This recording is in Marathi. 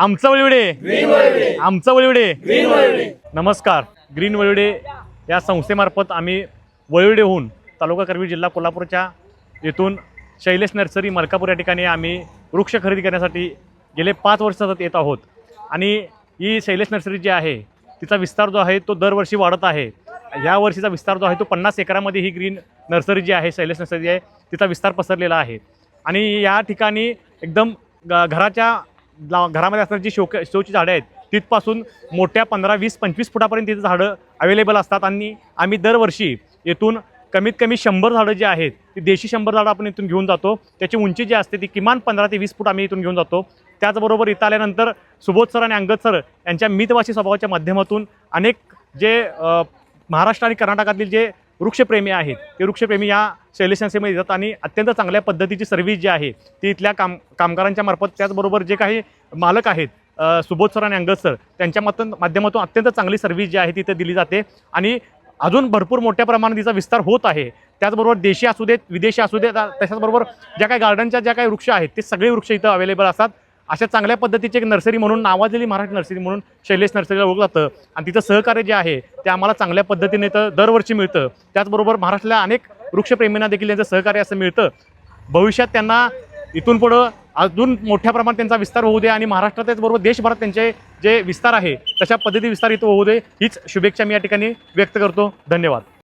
आमचं वळविडे. आमचं वळविडे. नमस्कार. ग्रीन वळविडे या संस्थेमार्फत आम्ही वळविडेहून तालुका करवी जिल्हा कोल्हापूरच्या येथून शैलेश नर्सरी मलकापूर या ठिकाणी आम्ही वृक्ष खरेदी करण्यासाठी गेले पाच वर्ष सतत येत आहोत. आणि ही शैलेश नर्सरी जी आहे तिचा विस्तार जो आहे तो दरवर्षी वाढत आहे. या वर्षीचा विस्तार जो आहे तो पन्नास एकरामध्ये ही ग्रीन नर्सरी जी आहे शैलेश नर्सरी जी आहे तिचा विस्तार पसरलेला आहे. आणि या ठिकाणी एकदम ग- घराच्या घरामध्ये असणारी जी शोक शोची झाडं आहेत तिथपासून मोठ्या पंधरा वीस पंचवीस फुटापर्यंत तिथे झाडं अवेलेबल असतात. आणि आम्ही दरवर्षी येथून कमीत कमी शंभर झाडं जी आहेत ती देशी शंभर झाडं आपण इथून घेऊन जातो. त्याची उंची जी असते ती किमान पंधरा ते वीस फूट आम्ही इथून घेऊन जातो. त्याचबरोबर इथं आल्यानंतर सुबोध सर आणि अंगद सर यांच्या मितवासी स्वभावाच्या माध्यमातून अनेक जे महाराष्ट्र आणि कर्नाटकातील जे वृक्षप्रेमी आहेत. ते वृक्षप्रेमी या शैलेश येतात आणि अत्यंत चांगल्या पद्धतीची सर्व्हिस जी आहे ती इथल्या काम कामगारांच्या मार्फत त्याचबरोबर जे काही मालक आहेत सुबोध सर आणि अंगद सर त्यांच्या मत माध्यमातून अत्यंत चांगली सर्व्हिस जी आहे ती इथं दिली जाते. आणि अजून भरपूर मोठ्या प्रमाणात तिचा विस्तार होत आहे. त्याचबरोबर देशी असू देत विदेशी असू देत त्याच्याचबरोबर ज्या काही गार्डनच्या ज्या काही वृक्ष आहेत ते सगळे वृक्ष इथं अवेलेबल असतात. अशा चांगल्या पद्धतीची एक नर्सरी म्हणून नावाजलेली महाराष्ट्र नर्सरी म्हणून शैलेश नर्सरीला ओळखलं जातं. आणि तिचं सहकार्य जे आहे ते आम्हाला चांगल्या पद्धतीने तर दरवर्षी मिळतं. त्याचबरोबर महाराष्ट्रातल्या अनेक वृक्षप्रेमींना देखील यांचं सहकार्य असं मिळतं. भविष्यात त्यांना इथून पुढं अजून मोठ्या प्रमाणात त्यांचा विस्तार होऊ दे आणि महाराष्ट्रात त्याचबरोबर देशभरात त्यांचे जे विस्तार आहे तशा पद्धती विस्तार इथं होऊ दे हीच शुभेच्छा मी या ठिकाणी व्यक्त करतो. धन्यवाद.